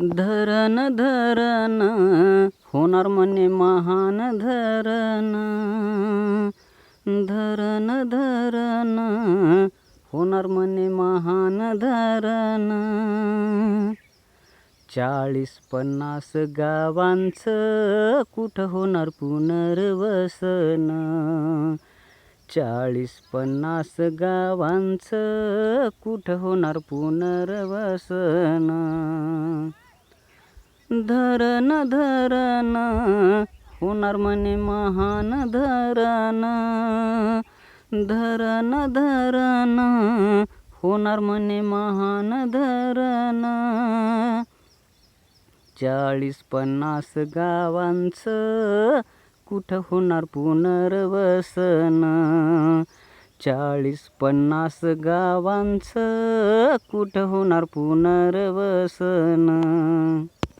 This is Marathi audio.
धरण धरण. होणार म्हणे महान धरण. धरण धरण. होणार म्हणे महान धरण. चाळीस पन्नास गावांचं कुठं होणार पुनर्वसन? चाळीस पन्नास गावांचं कुठं होणार पुनर्वसन? धरण धरण. होणार म्हणे महान धरण. धरण धरण. होणार म्हणे महान धरण. चाळीस पन्नास गावांचं कुठं होणार पुनर्वसन? चाळीस पन्नास गावांचं कुठं होणार पुनर्वसन?